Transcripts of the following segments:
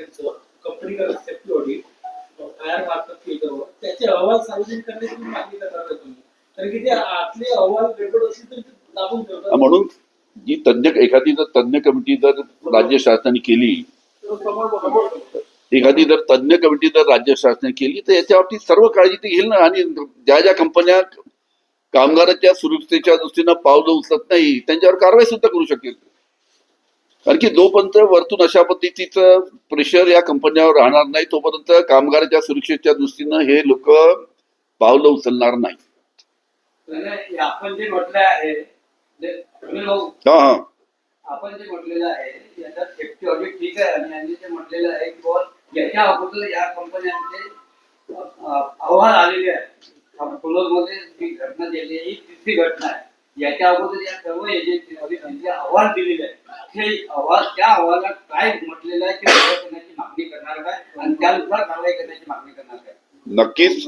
यांचं कंपनी का safety audit Iyer मार्फत केलं. त्याचे अहवाल सार्वजनिक करण्याची मागणी करणार तुम्ही. कारण की ते आतले अहवाल गडबड असतील तर ते दाबून ठेवतात. म्हणून जी तज्ञ एखादी जर तज्ञ कमिटी जर राज्य शासनाने केली एखादी जर तज्ञ कमिटी जर राज्य शासनाने केली तर याच्यावरती सर्व काळजी ती घेईल ना. आणि ज्या ज्या कंपन्या कामगाराच्या सुरक्षेच्या दृष्टीनं पावलं उचलत नाही त्यांच्यावर कारवाई सुद्धा करू शकेल. कारण की जोपर्यंत वरतून अशा पद्धतीचं प्रेशर या कंपन्यावर राहणार नाही तोपर्यंत कामगाराच्या सुरक्षेच्या दृष्टीनं हे लोक पावलं उचलणार नाही आपण जे म्हटलं आहे हा हा. आपण जे म्हटलेलं आहे याच्यात सेफ्टी ऑडिट ठीक आहे आणि यांनी जे म्हटलेलं आहे की याच्या अगोदर या कंपन्यांचे अहवाल आलेले आहेत मध्ये जी घटना झाली आहे ही तिसरी घटना आहे. याच्या अगोदर या सर्व एजन्सी यांचे अहवाल दिलेले आहेत हे त्या आवाजात काय म्हटलेलं आहे ते करण्याची मागणी करणार काय? आणि त्यानुसार कारवाई करण्याची मागणी करणार काय? नक्कीच.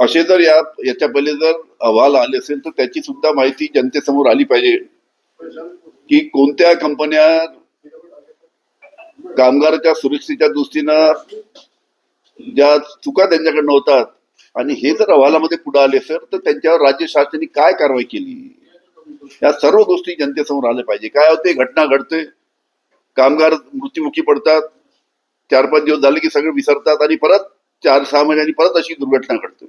असे जर या याच्या पहिले जर अहवाल आले असेल तर त्याची सुद्धा माहिती जनतेसमोर आली पाहिजे. की कोणत्या कंपन्या कामगाराच्या सुरक्षेच्या दृष्टीनं ज्या चुका त्यांच्याकडनं होतात आणि हे जर अहवालामध्ये पुढे आले सर तर त्यांच्यावर राज्य शासनाने काय कारवाई केली? या सर्व गोष्टी जनतेसमोर आल्या पाहिजे. काय होते? घटना घडते. कामगार मृत्युमुखी पडतात. चार पाच दिवस झाले की सगळे विसरतात आणि परत चार सहा महिन्यांनी परत अशी दुर्घटना घडते.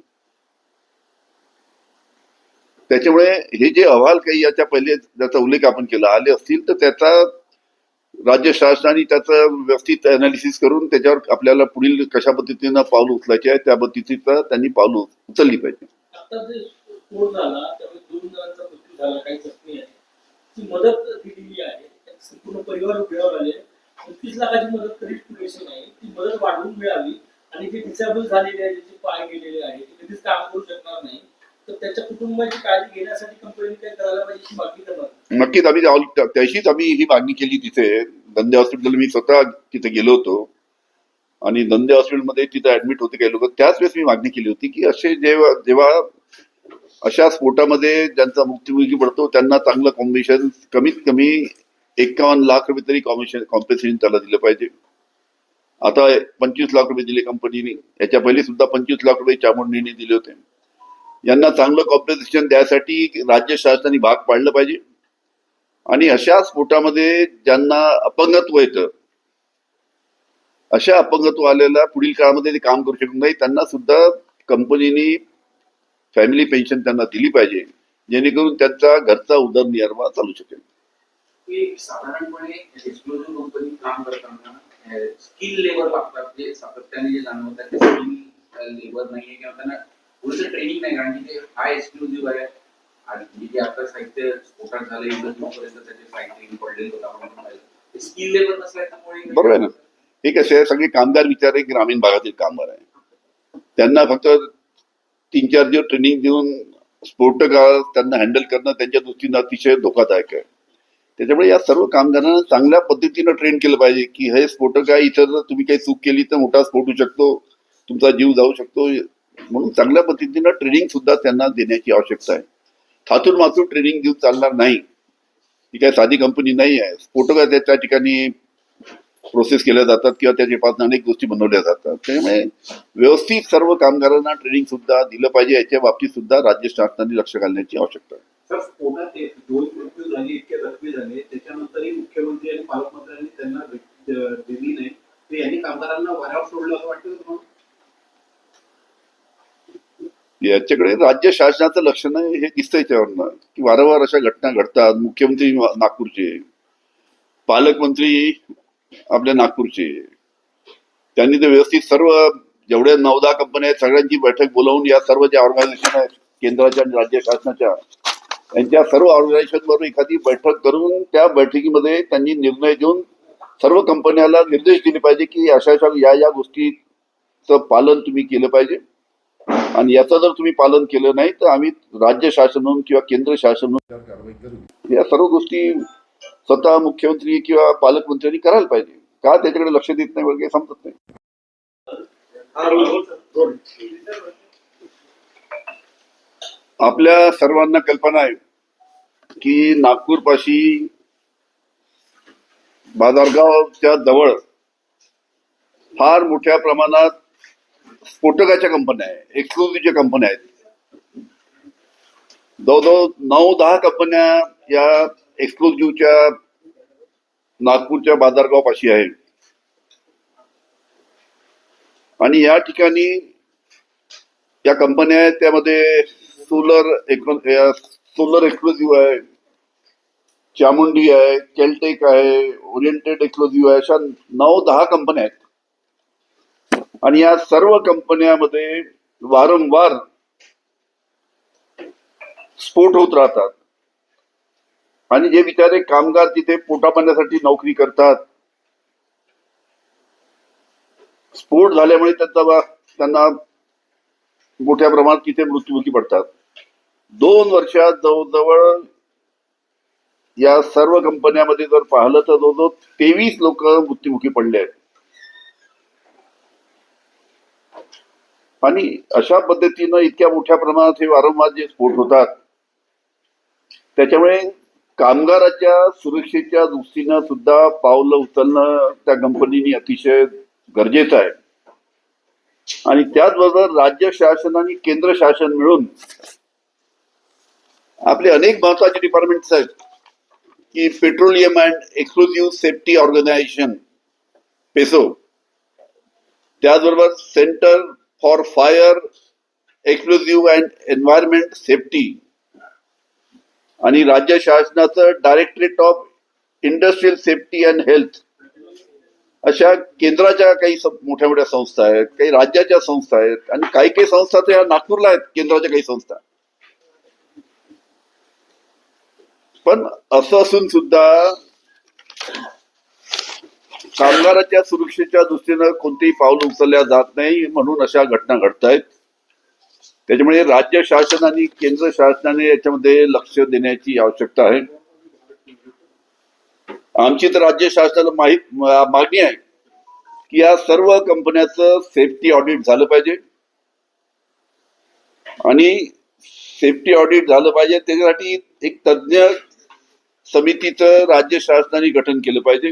त्याच्यामुळे हे जे अहवाल काही याच्या पहिले ज्याचा उल्लेख आपण केला आले असतील तर त्याचा राज्य शासनाने त्याचं व्यवस्थित अनालिसिस करून त्याच्यावर आपल्याला पुढील कशा पद्धतीनं पाऊल उचलायचे आहे त्या पद्धतीचं त्यांनी पाऊल उचलली पाहिजे आता जे स्फोट झाला त्यामुळे दोन जणांचा मृत्यू झाला काही जखमी आहे ती मदत दिलेली आहे संपूर्ण परिवार उभ्यावर आले पंचवीस लाखाची मदत कधीच पुरेशी नाही. ती मदत वाढवून मिळावी आणि जे डिसेबल झालेले आहे ज्याचे पाय गेलेले आहे ते कधीच काम करू शकणार नाही. तर त्याच्या कुटुंबाची काळजी घेण्यासाठी कंपनीने काय करायला पाहिजे ही मागणी करणार नक्कीच आम्ही त्याशीच आम्ही ही मागणी केली तिथे. धंदे हॉस्पिटल मी स्वतः तिथे गेलो होतो. आणि धंदे हॉस्पिटलमध्ये तिथे ऍडमिट होते काही लोक. त्याच वेळेस मी मागणी केली होती की असे जेव्हा जेव्हा अशा स्फोटामध्ये ज्यांचा मृत्युमुखी पडतो त्यांना चांगलं कॉम्बिनेशन कमीत कमी एकावन्न लाख रुपये तरी कॉमिशन कॉम्पेन्सेशन त्याला दिलं पाहिजे. आता पंचवीस लाख रुपये दिले कंपनीने याच्या पहिले सुद्धा पंचवीस लाख रुपये चामुंडीने दिले होते. यांना चांगलं कॉम्पेन्सेशन द्यासाठी राज्य शासनाने भाग पाडलं पाहिजे. आणि अशा स्फोटामध्ये ज्यांना अपंगत्व येतं अशा अपंगत्व आलेला पुढील काळामध्ये ते काम करू शकत नाही. त्यांना सुद्धा कंपनीने फॅमिली पेन्शन त्यांना दिली पाहिजे. जेणेकरून त्यांचा घरचा उदरनिर्वाह चालू शकेल. की साधारणपणे एक्सक्लुझिव्ह कंपनी काम करताना स्किल लेबर लागतात जे सातत्याने जे जाणवतात ते स्किल लेबर नाहीये किंवा त्यांना पुरेसं ट्रेनिंग नाही कारण की ते हाय एक्सक्लुझिव्ह आहे. आणि जे आता साहित्य स्फोटात झालं एवढं जोपर्यंत त्याचे साहित्य पडलेलं होतं आपण पाहिलं स्किल लेबर नसल्यामुळे बरोबर आहे ना. हे कसे आहे सगळे कामगार विचार आहे ग्रामीण भागातील कामगार आहे त्यांना फक्त तीन चार दिवस ट्रेनिंग देऊन स्फोटक त्यांना हँडल करणं त्यांच्या दृष्टीनं अतिशय धोकादायक आहे. त्याच्यामुळे या सर्व कामगारांना चांगल्या पद्धतीनं ट्रेन केलं पाहिजे की हे स्फोटक आहे इथं जर तुम्ही काही चूक केली तर मोठा स्फोट होऊ शकतो तुमचा जीव जाऊ शकतो. म्हणून चांगल्या पद्धतीनं ट्रेनिंग सुद्धा त्यांना देण्याची आवश्यकता आहे. थातून मातून ट्रेनिंग देऊन चालणार नाही. ही काय साधी कंपनी नाही आहे. स्फोटक त्या ठिकाणी प्रोसेस केल्या जातात किंवा त्याच्यापासून अनेक गोष्टी बनवल्या जातात. त्यामुळे व्यवस्थित सर्व कामगारांना ट्रेनिंग सुद्धा दिलं पाहिजे. याच्या बाबतीत सुद्धा राज्य शासनाने लक्ष घालण्याची आवश्यकता आहे. तर स्फोटात एक दोन मृत्यू झाले इतके जखमी झाले. त्याच्यानंतरही मुख्यमंत्री आणि पालकमंत्र्यांनी त्यांना भेट दिली नाही. ते यांनी कामगारांना वाऱ्यावर सोडलं असं वाटतं तुम्हाला? याच्याकडे राज्य शासनाचं लक्ष नाही हे दिसतंय याच्यावरनं की वारंवार अशा घटना घडतात. मुख्यमंत्री नागपूरचे पालकमंत्री आपल्या नागपूरचे. त्यांनी तर व्यवस्थित सर्व जेवढ्या नवदा कंपन्या आहेत सगळ्यांची बैठक बोलावून या सर्व ज्या ऑर्गनायझेशन आहेत केंद्राच्या आणि राज्य शासनाच्या यांच्या सर्व ऑर्गनायझेशन बरोबर एखादी बैठक करून त्या बैठकीमध्ये त्यांनी निर्णय देऊन सर्व कंपन्याला निर्देश दिले पाहिजे की अशा अशा या या गोष्टीचं पालन तुम्ही केलं पाहिजे. आणि याचं जर तुम्ही पालन केलं नाही तर आम्ही राज्य शासन म्हणून किंवा केंद्र शासन म्हणून या सर्व गोष्टी स्वतः मुख्यमंत्री किंवा पालकमंत्र्यांनी करायला पाहिजे. का त्याच्याकडे लक्ष देत नाही वगैरे समजत नाही. आपल्या सर्वांना कल्पना आहे की नागपूरपाशी बाजारगावच्या जवळ फार मोठ्या प्रमाणात स्फोटकाच्या कंपन्या आहेत एक्सक्लुझिव्हच्या कंपन्या आहेत. जवळजवळ नऊ दहा कंपन्या या एक्सक्लुझिव्हच्या नागपूरच्या बाजारगावपाशी आहेत. आणि या ठिकाणी या कंपन्या आहेत त्यामध्ये सोलर सोलर एक्सक्लुझिव्ह आहे चामुंडी आहे केलटेक आहे ओरिएंटेड एक्सक्लुझिव्ह आहे अशा नऊ दहा कंपन्या आहेत. आणि या सर्व कंपन्यामध्ये वारंवार स्फोट होत राहतात. आणि जे बिचारे कामगार तिथे पोटा पाण्यासाठी नोकरी करतात स्फोट झाल्यामुळे त्यांचा त्यांना मोठ्या प्रमाणात तिथे मृत्युमुखी पडतात. दोन वर्षात जवळजवळ या सर्व कंपन्यामध्ये जर पाहिलं तर जवळजवळ तेवीस लोक मृत्युमुखी पडले आहेत. आणि अशा पद्धतीनं इतक्या मोठ्या प्रमाणात हे वारंवार जे स्फोट होतात त्याच्यामुळे कामगाराच्या सुरक्षेच्या दृष्टीनं सुद्धा पावलं उचलणं त्या कंपनीने अतिशय गरजेचं आहे. आणि त्याचबरोबर राज्य शासन आणि केंद्र शासन मिळून आपले अनेक महत्त्वाचे डिपार्टमेंट्स आहेत की petroleum and exclusive safety organisation PESO त्याचबरोबर centre for fire exclusive and environment safety आणि राज्य शासनाचं directorate of industrial safety and health अशा केंद्राच्या काही मोठ्या मोठ्या संस्था आहेत काही राज्याच्या संस्था आहेत आणि काही काही संस्था तर या नागपूरला आहेत केंद्राच्या काही संस्था. पण असं असून सुद्धा कामगाराच्या सुरक्षेच्या दृष्टीनं कोणतेही पावलं उचलल्या जात नाही म्हणून अशा घटना घडत आहेत त्याच्यामुळे राज्य शासन आणि केंद्र शासनाने याच्यामध्ये लक्ष देण्याची आवश्यकता आहे. आमची तर राज्य शासनाला माहीत मागणी आहे की या सर्व कंपन्याचं सेफ्टी ऑडिट झालं पाहिजे. आणि सेफ्टी ऑडिट झालं पाहिजे त्याच्यासाठी एक तज्ज्ञ समितीचं राज्य शासनाने गठन केलं पाहिजे.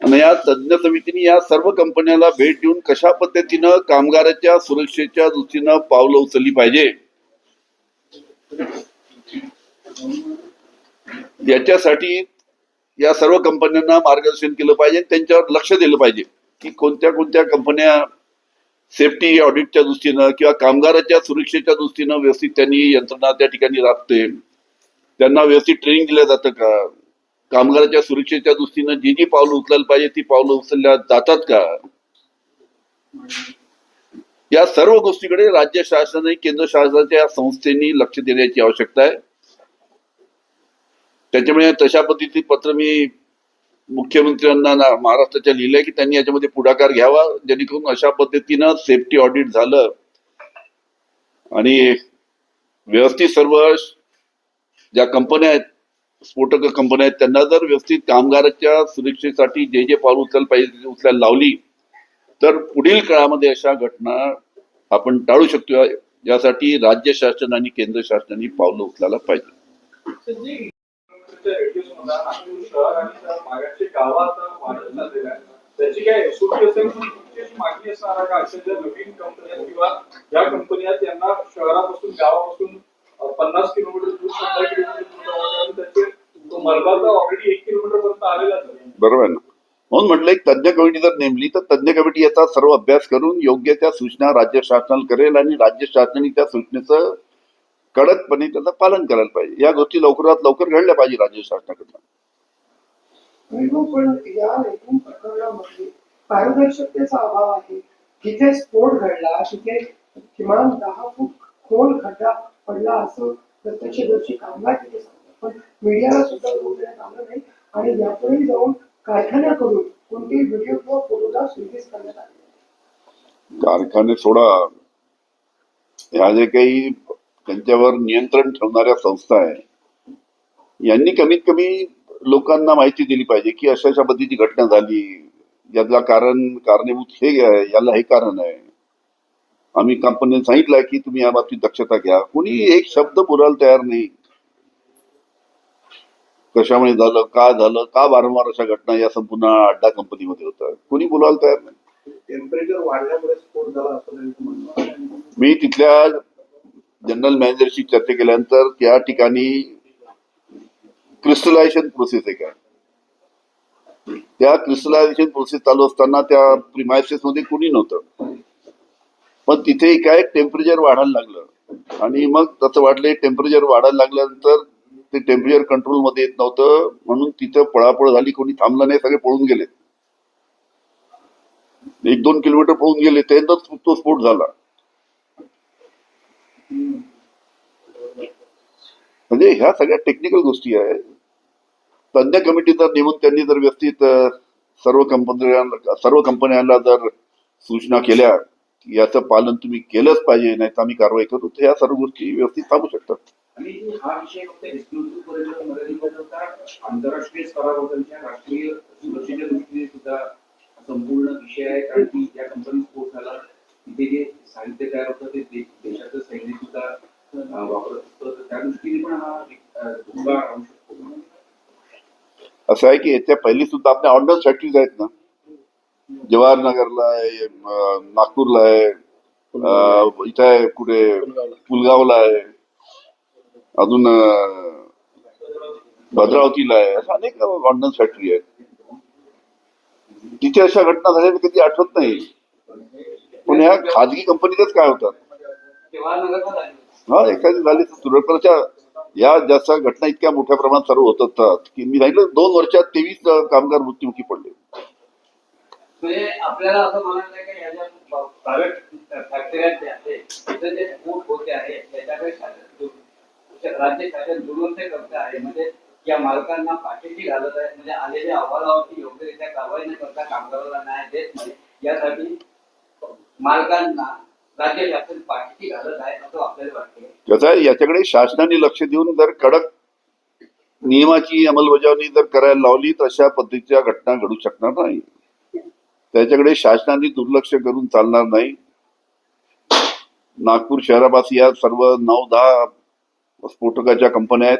आणि या तज्ज्ञ समितीने या सर्व कंपन्याला भेट देऊन कशा पद्धतीनं कामगाराच्या सुरक्षेच्या दृष्टीनं पावलं उचलली पाहिजे. याच्यासाठी या सर्व कंपन्यांना मार्गदर्शन केलं पाहिजे. त्यांच्यावर लक्ष दिलं पाहिजे की कोणत्या कोणत्या कंपन्या सेफ्टी ऑडिटच्या दृष्टीनं किंवा कामगाराच्या सुरक्षेच्या दृष्टीनं व्यवस्थित त्यांनी यंत्रणा त्या ठिकाणी राबते. त्यांना व्यवस्थित ट्रेनिंग दिलं जातं का? कामगाराच्या सुरक्षेच्या दृष्टीनं जी जी पावलं उचलायला पाहिजे ती पावलं उचलल्या जातात का? या सर्व गोष्टीकडे राज्य शासन आणि केंद्र शासनाच्या संस्थेनी लक्ष देण्याची आवश्यकता आहे. त्याच्यामुळे तशा पद्धतीचे पत्र मी मुख्यमंत्र्यांना महाराष्ट्राच्या लिहिलंय की त्यांनी याच्यामध्ये पुढाकार घ्यावा जेणेकरून अशा पद्धतीनं सेफ्टी ऑडिट झालं. आणि व्यवस्थित सर्व ज्या कंपन्या आहेत स्फोटक कंपन्या आहेत त्यांना जर व्यवस्थित कामगाराच्या सुरक्षेसाठी जे जे पाऊल उचल पाहिजे उचलायला लावली तर पुढील काळामध्ये अशा घटना आपण टाळू शकतो. यासाठी राज्य शासन आणि केंद्र शासनाने पावलं उचलायला पाहिजे. त्याची काय मागणी असणार का? अशा ज्या नवीन कंपन्या किंवा ज्या कंपन्या त्यांना शहरापासून गावापासून पन्नास किलोमीटर दूर शंभर किलोमीटर दूर जावं लागेल, त्याचे तो मलबा तर ऑलरेडी एक किलोमीटर पर्यंत आलेलाच आहे. बरोबर आहे ना? म्हणून म्हटलं एक तज्ज्ञ कमिटी जर नेमली तर तज्ज्ञ कमिटी याचा सर्व अभ्यास करून योग्य त्या सूचना राज्य शासनाला करेल आणि राज्य शासनाने त्या सूचनेचं कडकपणे त्याचं पालन करायला पाहिजे. या गोष्टी लवकरात लवकर घडल्या पाहिजे राज्य शासनाकडनं. पण या प्रकरणामध्ये पारदर्शकतेचा अभाव आहे. जिथे स्फोट घडला तिथे किमान दहा फूट खोल खड्डा पडला असं प्रत्यक्षदर्शी कामगार तिथे पण मीडियाला सुद्धा रोज देण्यात आलं नाही आणि यापुढे जाऊन कारखान्याकडून कोणतेही व्हिडिओ किंवा फोटोग्राफ रिलीज करण्यात आले. कारखाने सोडा. ह्या जे काही त्यांच्यावर नियंत्रण ठेवणाऱ्या संस्था आहे यांनी कमीत कमी लोकांना माहिती दिली पाहिजे की अशा अशा पद्धतीची घटना झाली. यातला कारण कारणीभूत हे याला हे कारण आहे. आम्ही कंपनीने सांगितलं की तुम्ही या बाबतीत दक्षता घ्या. कोणी एक शब्द बोलायला तयार नाही. कशामुळे झालं का झालं का वारंवार अशा घटना या संपूर्ण अड्डा कंपनीमध्ये होतात? कोणी बोलायला तयार नाही. टेम्परेचर वाढल्यामुळे स्फोट झाला असं. मी तिथल्या जनरल मॅनेजरशी चर्चा केल्यानंतर त्या ठिकाणी क्रिस्टलायझेशन प्रोसेस आहे का? त्या क्रिस्टलायझेशन प्रोसेस चालू असताना त्या प्रिमायसेस मध्ये कुणी नव्हतं. पण तिथे काय टेम्परेचर वाढायला लागलं. आणि मग तसं वाटलं टेम्परेचर वाढायला लागल्यानंतर ते टेम्परेचर कंट्रोलमध्ये येत नव्हतं. म्हणून तिथं पळापळ झाली कोणी थांबलं नाही सगळे पळून गेले. एक दोन किलोमीटर पळून गेले त्यानंतर तो स्फोट झाला. म्हणजे ह्या सगळ्या टेक्निकल गोष्टी आहेत तज्ञ कमिटी नेमून त्यांनी जर व्यवस्थित सर्व कंपन्यांना सर्व कंपन्यांना जर सूचना केल्या याचं पालन तुम्ही केलंच पाहिजे नाही तर आम्ही कारवाई करू तर ह्या सर्व गोष्टी व्यवस्थित थांबू शकतात. हा आंतरराष्ट्रीय राष्ट्रीय सुरक्षेच्या दृष्टीने सुद्धा संपूर्ण विषय आहे. कारण की या कंपनी स्फोट झाला तिथे जे साहित्य तयार होतं ते दे- देशाचं सैन्य सुद्धा वापरत असतं त्या दृष्टीने पण हा एक अं, धोका राहू शकतो. असं आहे की याच्या पहिली सुद्धा आपल्या ऑर्डन्स फॅक्टरीज आहेत ना? जवाहरनगरला आहे नागपूरला आहे इथं आहे कुठे? पुलगावला आहे. अजून भद्रावतीला आहे. अशा अनेक ऑर्डन्स फॅक्टरी आहेत. तिथे अशा घटना झाल्या कधी आठवत नाही. पण ह्या खाजगी कंपनीतच काय होतात? हा एखादी झाली तर सुरक्षाच्या या जास्त घटना इतक्या मोठ्या प्रमाणात सर्व होत असतात की मी राहिलं दोन वर्षात तेवीस कामगार मृत्युमुखी पडले. म्हणजे आपल्याला असं म्हणायचं आहे की ह्या ज्या प्रायव्हेट फॅक्टऱ्या ज्या आहेत तिथे जे स्फोट होते आहे त्याच्याकडे शासन दुर- म्हणजे राज्य शासन दुर्लक्ष करते आहे म्हणजे या मालकांना पाठीशी घालत आहे म्हणजे आलेल्या अहवालावरती योग्यरित्या कारवाई न करता कामगाराला न्याय देत नाही. यासाठी मालकांना राज्य शासन पाठीशी घालत आहे असं आपल्याला वाटते. कसं आहे याच्याकडे शासनाने लक्ष देऊन जर कडक नियमाची अंमलबजावणी जर करायला लावली तर अशा पद्धतीच्या घटना घडू शकणार नाही. त्याच्याकडे शासनाने दुर्लक्ष करून चालणार नाही. नागपूर शहरापासी या सर्व नऊ दहा स्फोटकाच्या कंपन्या आहेत.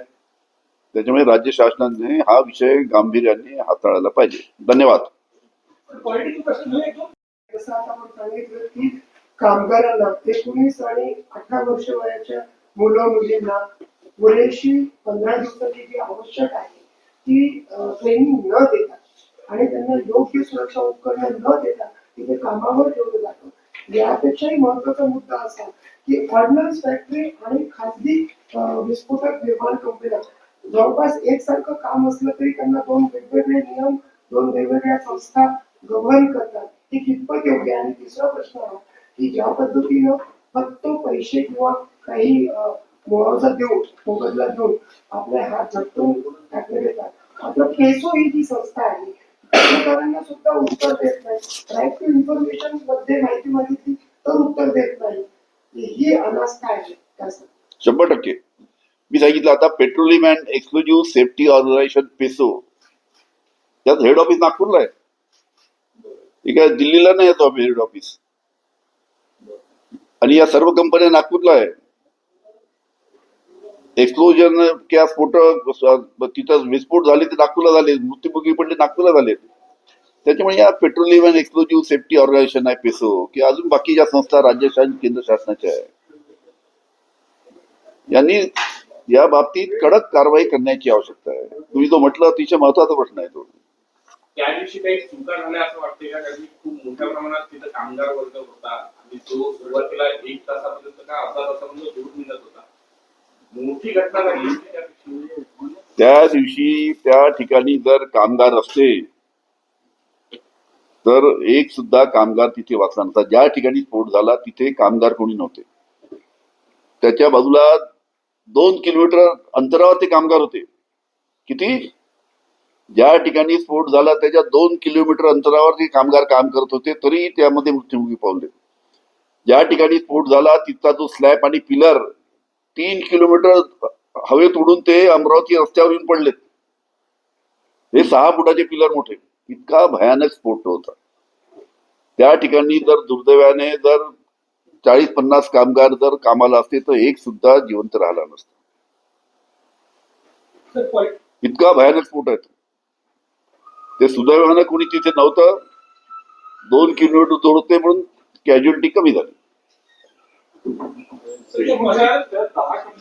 त्याच्यामुळे राज्य शासनाने हा विषय गांभीर्याने हाताळायला पाहिजे. धन्यवाद. कामगारांना एकोणीस आणि अठरा वर्ष वयाच्या मुलं मुलींना पुरेशी पंधरा दिवसाची जी आवश्यक आहे ती ट्रेनिंग न देता आणि त्यांना योग्य सुरक्षा उपकरणं न देता तिथे कामावर ठेवलं जातं. यापेक्षाही महत्त्वाचा मुद्दा असा की ऑर्डनन्स फॅक्टरी आणि खाजगी विस्फोटक निर्माण कंपन्या जवळपास एकसारखं काम असलं तरी त्यांना दोन वेगवेगळे नियम दोन वेगवेगळ्या संस्था गव्हर्न करतात. हे कितपत योग्य आणि तिसरा प्रश्न हा की ज्या पद्धतीनं फक्त पैसे किंवा काही अं, देऊन मोबदला देऊन आपले हात झटकून टाकले देतात आपलं केसो ही जी संस्था आहे पत्रकारांना सुद्धा उत्तर देत नाही. राईट टू इन्फॉर्मेशनमध्ये माहिती मागितली तर उत्तर देत नाही. ही अनास्था आहे. शंभर टक्के. मी सांगितलं आता petroleum and exclusive safety organisation PESO त्यात हेड ऑफिस नागपूरला आहे. हे काय दिल्लीला नाही येतो हेड ऑफिस आणि या सर्व कंपन्या नागपूरला आहे. एक्सप्लोजन किंवा स्फोटक तिथं विस्फोट झाले ते नागपूरला झाले मृत्युमुखी पडले नागपूरला झाले. त्याच्यामुळे या petroleum and explosive safety organisation आहे पेसो की अजून बाकीच्या संस्था राज्य शासन केंद्र शासनाच्या आहे. यांनी या बाबतीत कडक कारवाई करण्याची आवश्यकता आहे. तुम्ही जो म्हटलं अतिशय महत्त्वाचा प्रश्न आहे तो. त्या दिवशी काही चुका झाल्या असं वाटते का? कारण खूप मोठ्या प्रमाणात तिथं कामगार वर्ग होता. आणि तो सुरुवातीला एक तासापर्यंत का अर्धा तासापर्यंत दूर निघत होता. मोठी घटना त्या दिवशी. त्या ठिकाणी जर कामगार असते तर एक सुद्धा कामगार तिथे वाचला नव्हता. ज्या ठिकाणी स्फोट झाला तिथे कामगार कोणी नव्हते. त्याच्या बाजूला दोन किलोमीटर अंतरावर ते कामगार होते. किती? ज्या ठिकाणी स्फोट झाला त्याच्या दोन किलोमीटर अंतरावर ते कामगार काम करत होते तरी त्यामध्ये मृत्युमुखी पावले ज्या ठिकाणी स्फोट झाला तिथला जो स्लॅब आणि पिलर तीन किलोमीटर हवेत उडून ते अमरावती रस्त्यावर येऊन पडलेत. हे सहा फुटाचे पिलर मोठे. इतका भयानक स्फोट होता. त्या ठिकाणी जर दुर्दैवाने जर चाळीस पन्नास कामगार जर कामाला असते तर एक सुद्धा जिवंत राहिला नसता. इतका भयानक स्फोट आहे तो. ते सुदैवानं कोणी तिथे नव्हतं. दोन किलोमीटर दूर होते म्हणून कॅज्युअलिटी कमी झाली. त्या दहा कंपन्या